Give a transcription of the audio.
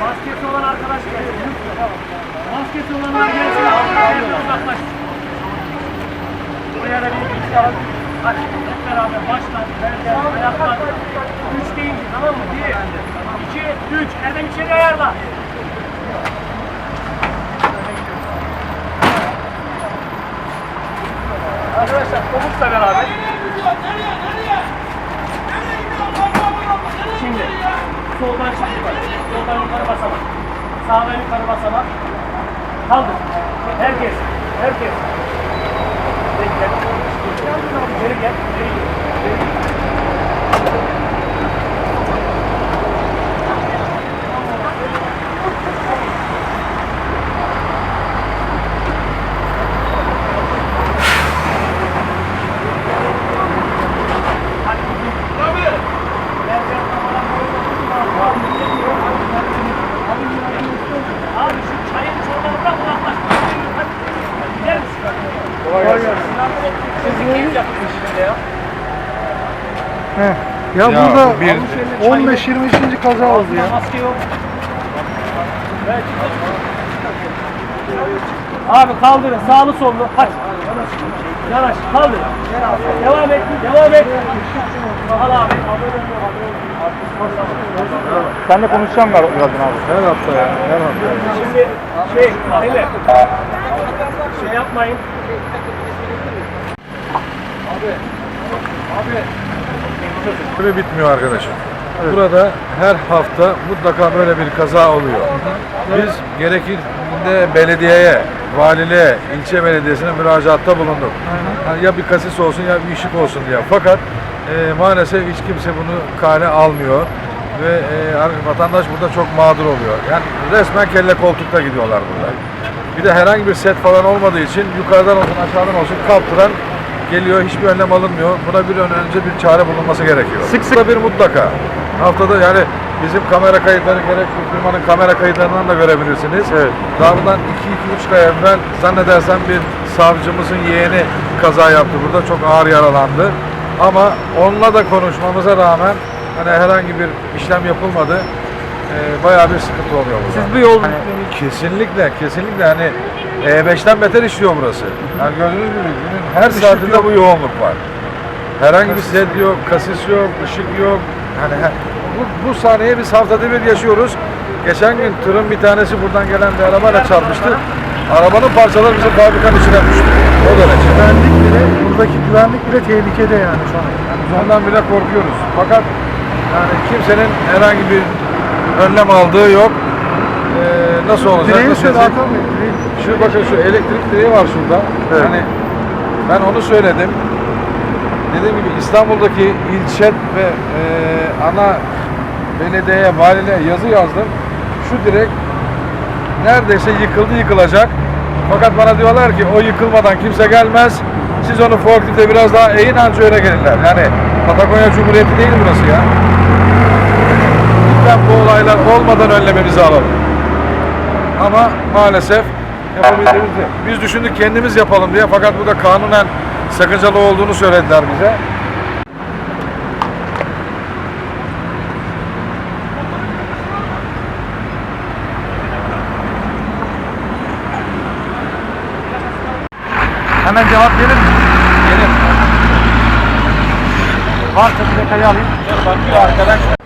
Maskesi olan arkadaş gelsin. Maskesi olanlar gelsin. Alın uzaklaş. Buraya da bir iki alın. Hadi hep beraber baştan, belden, ayaktan. Üç deyince tamam mı? Bir, iki, üç. Erdem içeri ayarla. Arkadaşlar komutla beraber. Şimdi soldan çık yukarı. Soldan yukarı basamak. Sağdan yukarı basamak. Kaldır. Herkes. Herkes. Bekle. Geri gel. Geri gel. Abi Yapıyorsunuz şimdi ya. Heh. Ya, Ya burada bir- 15-20. kaza oldu ya. Maske yok. Evet. Abi kaldırın sağlı sollu. Hadi. Yanaş kaldır. Devam et. Devam et. Al abi. Seninle konuşacağım birazdan abi. Her hafta ya. Her hafta. Şimdi şey Mahile. Şey yapmayın. Böyle bitmiyor arkadaşım. Burada her hafta mutlaka böyle bir kaza oluyor. Biz gerekirse belediyeye, valiliğe, ilçe belediyesine müracaatta bulunduk. Hani ya bir kasis olsun ya bir ışık olsun diye. Fakat e, maalesef hiç kimse bunu kale almıyor ve e, vatandaş burada çok mağdur oluyor. Yani resmen kelle koltukta gidiyorlar burada. Bir de herhangi bir set falan olmadığı için yukarıdan olsun aşağıdan olsun kaptıran geliyor hiçbir önlem alınmıyor. Buna bir an önce bir çare bulunması gerekiyor. Sık sık bir mutlaka. Haftada yani bizim kamera kayıtları gerek firmanın kamera kayıtlarından da görebilirsiniz. Evet. Daha bundan 2-2,5 ay evvel zannedersem bir savcımızın yeğeni kaza yaptı burada. Çok ağır yaralandı. Ama onunla da konuşmamıza rağmen hani herhangi bir işlem yapılmadı. Ee, bayağı bir sıkıntı oluyor burada. Siz bu yol Kesinlikle, kesinlikle hani E5'ten beter işliyor burası. Yani gördüğünüz gibi günün her saatinde bu yoğunluk var. Herhangi bir set yok, kasis yok, ışık yok. Yani he- bu, bu sahneyi biz haftada bir yaşıyoruz. Geçen gün tırın bir tanesi buradan gelen bir arabayla çarpmıştı. Arabanın parçaları bizim fabrikanın içine düştü. O derece. güvenlik bile, buradaki güvenlik bile tehlikede yani şu an. Biz ondan bile korkuyoruz. Fakat yani kimsenin herhangi bir önlem aldığı yok. Ee, nasıl olacak? Direği nasıl direği. Şu bakın şu elektrik direği var şurada. Evet. Yani ben onu söyledim. Dediğim gibi İstanbul'daki ilçe ve e, ana belediyeye, valiliğe yazı yazdım. Şu direk neredeyse yıkıldı yıkılacak. Fakat bana diyorlar ki o yıkılmadan kimse gelmez. Siz onu forklifte biraz daha eğin anca öyle gelirler. Yani Patagonya Cumhuriyeti değil burası ya. Lütfen bu olaylar olmadan önlememizi alalım. Ama maalesef yapabildiğimiz yok. Biz düşündük kendimiz yapalım diye fakat bu da kanunen sakıncalı olduğunu söylediler bize. Hemen cevap verir mi? Gelir. Varsa plakayı alayım. Bakıyor arkadaş.